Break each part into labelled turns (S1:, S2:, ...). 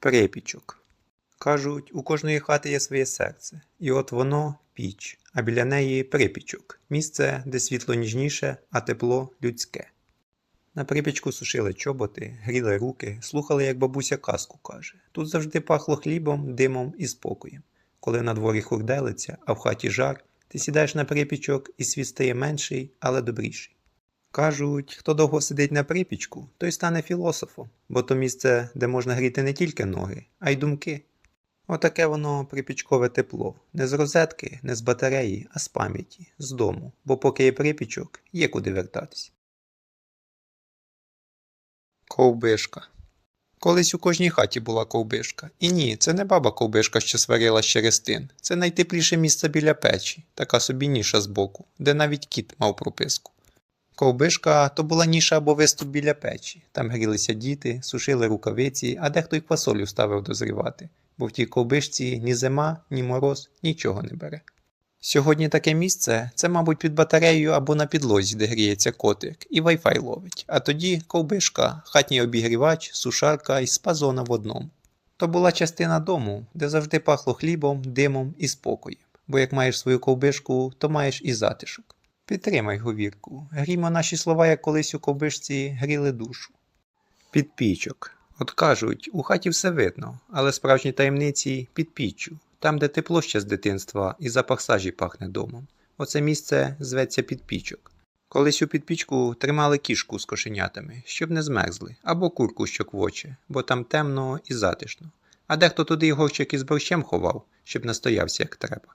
S1: Припічок. Кажуть, у кожної хати є своє серце, і от воно піч, а біля неї припічок місце, де світло ніжніше, а тепло людське. На припічку сушили чоботи, гріли руки, слухали, як бабуся казку каже. Тут завжди пахло хлібом, димом і спокоєм. Коли на дворі хурделиться, а в хаті жар, ти сідаєш на припічок і світ стає менший, але добріший. Кажуть, хто довго сидить на припічку, той стане філософом, бо то місце, де можна гріти не тільки ноги, а й думки. Отаке воно припічкове тепло, не з розетки, не з батареї, а з пам'яті, з дому, бо поки є припічок, є куди вертатись. Ковбишка. Колись у кожній хаті була ковбишка. І ні, це не баба ковбишка, що сварила з черестин. Це найтепліше місце біля печі, така собі ніша збоку, де навіть кіт мав прописку. Ковбишка то була ніша або виступ біля печі. Там грілися діти, сушили рукавиці, а дехто й квасолю ставив дозрівати, бо в тій ковбишці ні зима, ні мороз нічого не бере. Сьогодні таке місце це, мабуть, під батареєю або на підлозі, де гріється котик, і Wi-Fi ловить. А тоді ковбишка, хатній обігрівач, сушарка і спа-зона в одному. То була частина дому, де завжди пахло хлібом, димом і спокоєм. Бо як маєш свою ковбишку, то маєш і затишок. Підтримай говірку. Грімо наші слова, як колись у ковбишці гріли душу. Підпічок. От кажуть, у хаті все видно, але справжні таємниці під піччю, там, де тепло ще з дитинства і запах сажі пахне домом. Оце місце зветься підпічок. Колись у підпічку тримали кішку з кошенятами, щоб не змерзли, або курку що квоче, бо там темно і затишно. А дехто туди й горщик із борщем ховав, щоб настоявся як треба.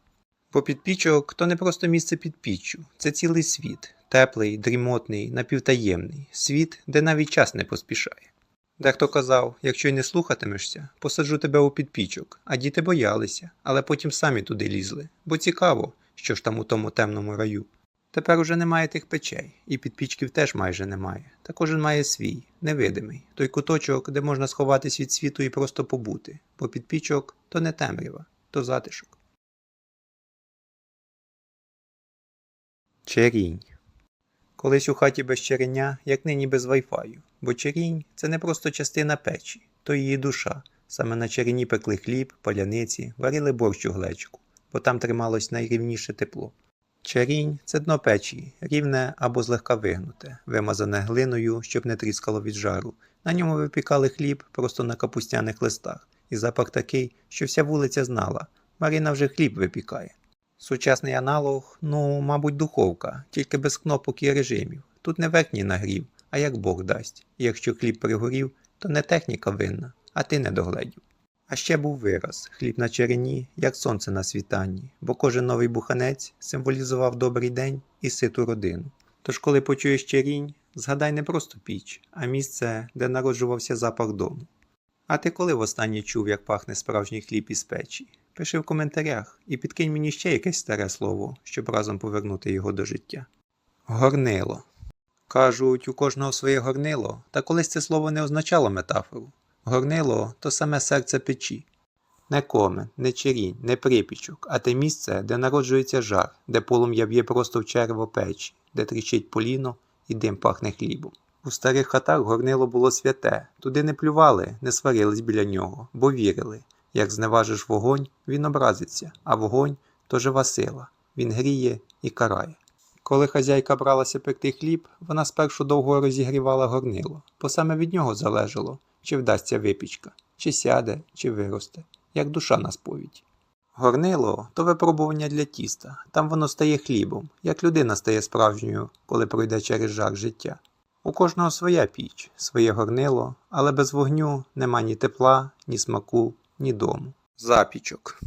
S1: Бо підпічок то не просто місце під піччю, це цілий світ, теплий, дрімотний, напівтаємний, світ, де навіть час не поспішає. Дехто казав, якщо й не слухатимешся, посаджу тебе у підпічок, а діти боялися, але потім самі туди лізли, бо цікаво, що ж там у тому темному раю. Тепер уже немає тих печей, і підпічків теж майже немає. Та кожен має свій, невидимий, той куточок, де можна сховатись від світу і просто побути, бо підпічок то не темрява, то затишок. Черінь. Колись у хаті без череня, як нині без вайфаю, бо черінь це не просто частина печі, то її душа. Саме на черені пекли хліб, паляниці, варили борщ у глечку, бо там трималось найрівніше тепло. Черінь це дно печі, рівне або злегка вигнуте, вимазане глиною, щоб не тріскало від жару. На ньому випікали хліб просто на капустяних листах, і запах такий, що вся вулиця знала. Марина вже хліб випікає. Сучасний аналог, ну, мабуть, духовка, тільки без кнопок і режимів. Тут не верхній нагрів, а як Бог дасть. І якщо хліб пригорів, то не техніка винна, а ти не догледів. А ще був вираз хліб на черені, як сонце на світанні, бо кожен новий буханець символізував добрий день і ситу родину. Тож, коли почуєш черінь, згадай не просто піч, а місце, де народжувався запах дому. А ти коли востаннє чув, як пахне справжній хліб із печі? Пиши в коментарях і підкинь мені ще якесь старе слово, щоб разом повернути його до життя. Горнило. Кажуть, у кожного своє горнило, та колись це слово не означало метафору. Горнило то саме серце печі. Не комен, не черінь, не припічок, а те місце, де народжується жар, де полум'я б'є просто в черево печі, де тріщить поліно і дим пахне хлібом. У старих хатах горнило було святе, туди не плювали, не сварились біля нього, бо вірили. Як зневажиш вогонь, він образиться, а вогонь то жива сила, він гріє і карає. Коли хазяйка бралася пекти хліб, вона спершу довго розігрівала горнило, бо саме від нього залежало, чи вдасться випічка, чи сяде, чи виросте, як душа на сповіді. Горнило то випробування для тіста, там воно стає хлібом, як людина стає справжньою, коли пройде через жар життя. У кожного своя піч, своє горнило, але без вогню нема ні тепла, ні смаку, ні дому. Запічок.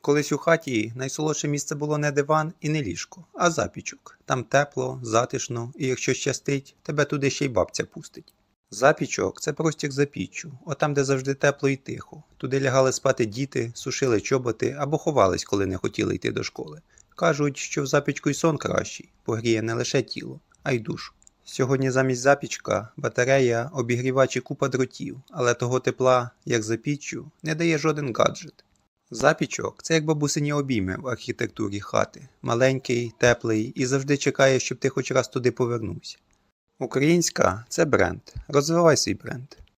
S1: Колись у хаті найсолодше місце було не диван і не ліжко, а запічок. Там тепло, затишно, і якщо щастить, тебе туди ще й бабця пустить. Запічок це простір за піччю, отам, де завжди тепло і тихо. Туди лягали спати діти, сушили чоботи або ховались, коли не хотіли йти до школи. Кажуть, що в запічку й сон кращий, погріє не лише тіло, а й душу. Сьогодні замість запічка, батарея, обігрівач і купа дротів, але того тепла, як за піччю, не дає жоден гаджет. Запічок це як бабусині обійми в архітектурі хати, маленький, теплий і завжди чекає, щоб ти хоч раз туди повернувся. Українська це бренд. Розвивай свій бренд.